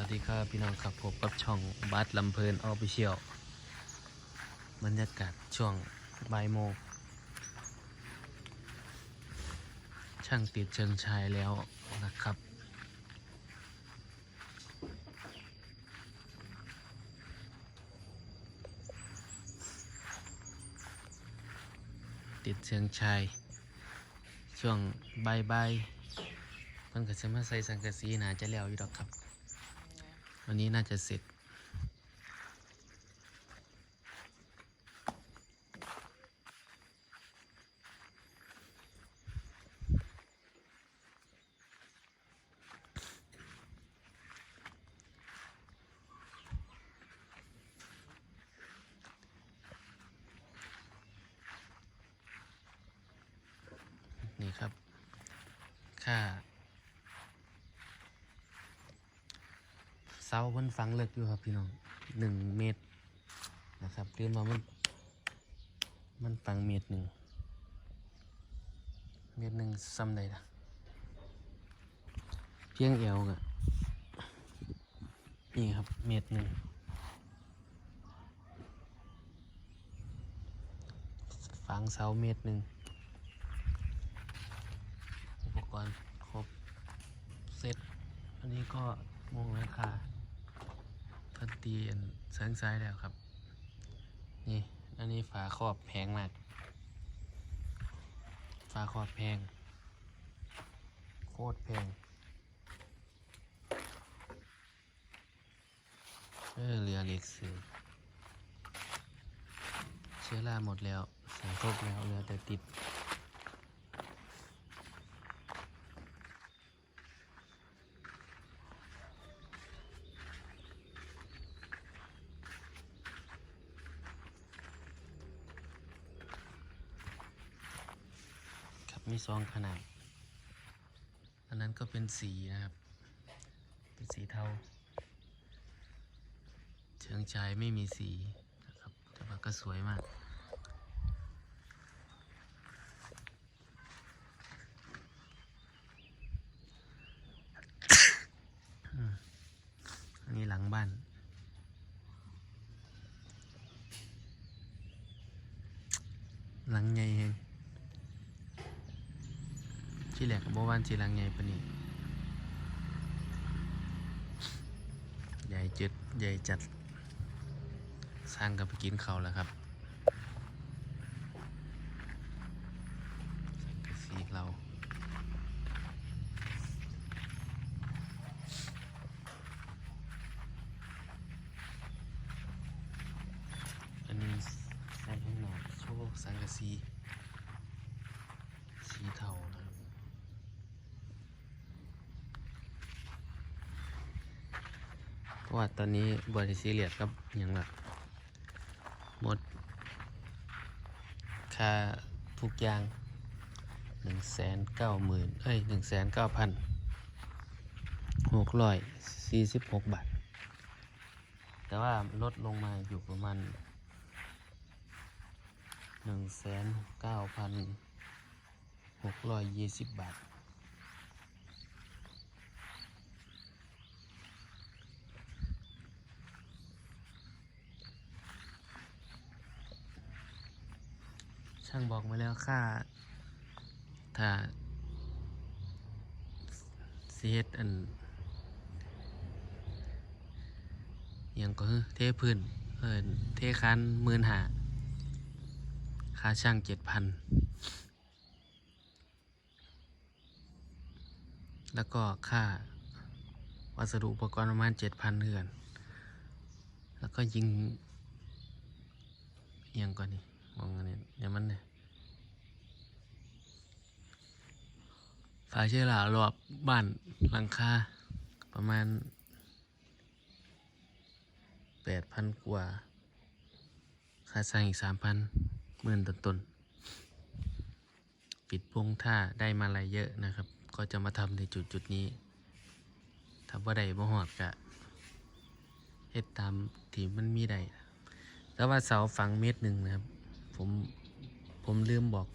วัสดีครับพี่น้องครับพบกับช่องบัสลำเพลินออฟฟิเชียลบรรยากาศช่วงบ่ายโมงช่างติดเชิงชายแล้วนะครับ ติดเชิงชาย ช่วงบ่ายบายๆมันก็จะมาใส่สังกะสีน่าจะแล้วอยู่ดอกครับ วันนี้น่าจะเสร็จ นี่ครับ ค่า เสาเพิ่นฝังเลิกอยู่ครับพี่น้องหนึ่งเมตรนะครับเรียนมามันมันฝังเมตรหนึ่งเมตรหนึ่งซ้ำใดล่ะเพียงเอวกะนี่ครับเมตรหนึ่งฝังเสาเมตรหนึ่งอุปกรณ์ครบเสร็จอันนี้ก็มงราคา ตีอันเซิงซ้ายแล้วครับ นี่ อันนี้ฝาครอบแพงมาก ฝาครอบแพง โคตรแพง เออเรือเล็กซื้อเชื้อราหมดแล้วใส่ครบแล้วเหลือแต่ติด มีซองขนาด อันนั้นก็เป็นสีนะครับ เป็นสีเทา เชิงชายไม่มีสีนะครับ แต่ว่าก็สวยมาก อันนี้หลังบ้านหลังใหญ่เอง ที่แหลกบโบวานสีลังใหญ่ปะนี่ใหญ่จัดใหญ่จัด สร้างกับไปกินเขาแล้วครับสังกะสีเราอันนี้ใส่ข้างหน้าโชว์สังกะสีเทานะครับเพ ราะว่าตอนนี้บริซีเรียสครับอยังแบบหมด ค่าทุกอย่างหนึ่งแสนเก้าหมื่นเอ้ยหนึ่งแสนเก้าพันหกร้อยสี่สิบหกบาท แต่ว่าลดลงมาอยู่ประมาณหนึ่งแสนเก้าพันหกร้อยยี่สิบบาท ช่างบอกมาแล้วค่าถ้าเสียดอันอิหยังก็เทพื้นเออเทคันหมื่นหาค่าช่างเจ็ดพันแล้วก็ค่าวัสดุอุปกรณ์ประมาณเจ็ดพันเถือน แล้วก็ยิงอิหยังก่อนนี่ มองนนี้เดี๋ยมันเนี่ยฝาเชื้อรารอบบ้านหลังคาประมาณแปดพันกว่า ค่าสร้างอีกสามพันหมื่นต้นๆปิดพงท่าได้มาลายเยอะนะครับ ก็จะมาทำในจุดจุดนี้ถ้าว่าใดบ่หอดกะเฮ็ดตามที่มันมีได้แต่ว่าเสาฝังเมตรหนึ่งนะครับ ผมผมลืมบอก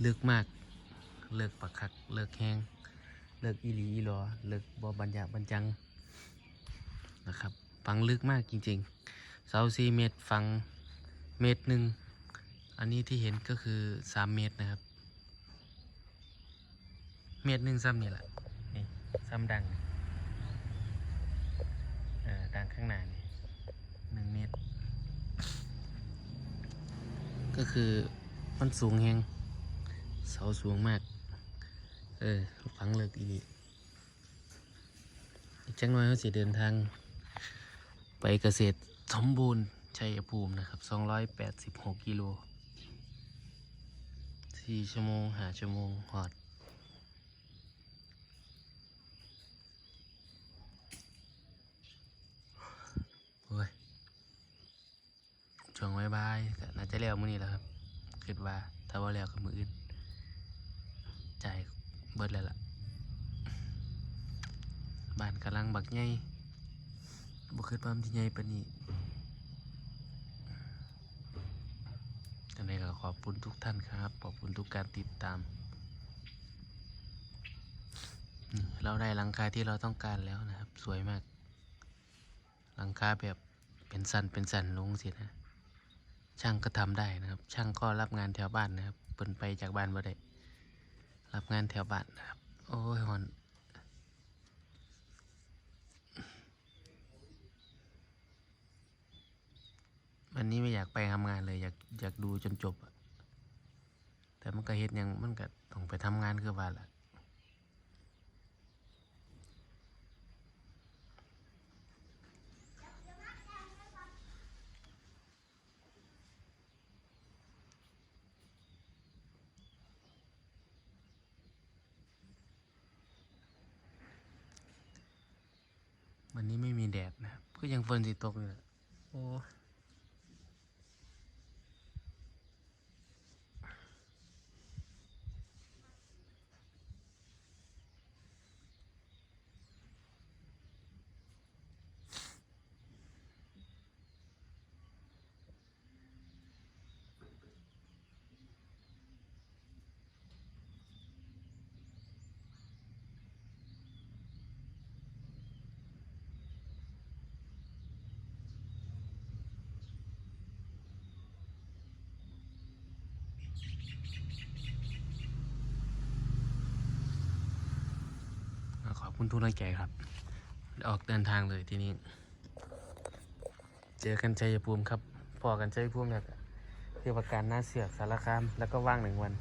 เลือกมาก เลิกปักคัก เลิกแห้งเลิกอีหลีอีหลอเลิกบอบรรยาบรรจังนะครับฝังลึกมากจริงๆเสาสี่เมตรฝังเมตรหนึ่งอันนี้ที่เห็นก็คือสามเมตรนะครับ เมตรหนึ่งซ้ำนี่แหละนี่ซ้ำดังเออดังข้างหน้านี่หนึ่งเมตร ก็คือมันสูงแหงเสาสูงมาก เออฝังเลิกอีกอีกจังน้อยเขาสิเดินทาง ไปเกษตรสมบูรณ์ชัยภูมินะครับ 286 กิโล 4 ชั่วโมงหาชั่วโมงหอด โอ้ย ช่วงบายบายก็น่าจะแล้วมื้อนี้แล้วครับคิดว่าถ้าว่าแล้วก็มืออื่นใจเบิดแล้วล่ะบ้านกำลังบักใหญ่บ่คิดว่ามันสิใหญ่ปานนี้จังไดก็ขอบคุณทุกท่านครับ ขอบคุณทุกการติดตามเราได้หลังคาที่เราต้องการแล้วนะครับ สวยมาก หลังคาแบบเป็นสันเป็นสันลงสินะ ช่างก็ทำได้นะครับ ช่างก็รับงานแถวบ้านนะครับเปินไปจากบ้านมาได้รับงานแถวบ้านนะครับ โอ้ยหอนวันนี้ไม่อยากไปทำงานเลยอยากอยากดูจนจบอะแต่มันก็เฮ็ดยังมันก็ต้องไปทำงานคือว่าล่ะ วันนี้ไม่มีแดดนะครับ ก็ยังฝนสิตกอยู่โอ้ คุณทุกกำลังใจครับ ออกเดินทางเลยทีนี้ เจอกันชัยภูมิครับ พอกันชัยภูมิเนี่ยเทือประการหน้าเสือกสารคาม แล้วก็ว่างหนึ่งวัน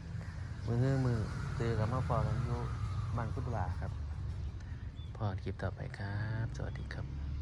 มือฮื้อมือเจอกับมาพอกันอยู่บางพุทธวาครับ พอคลิปต่อไปครับ สวัสดีครับ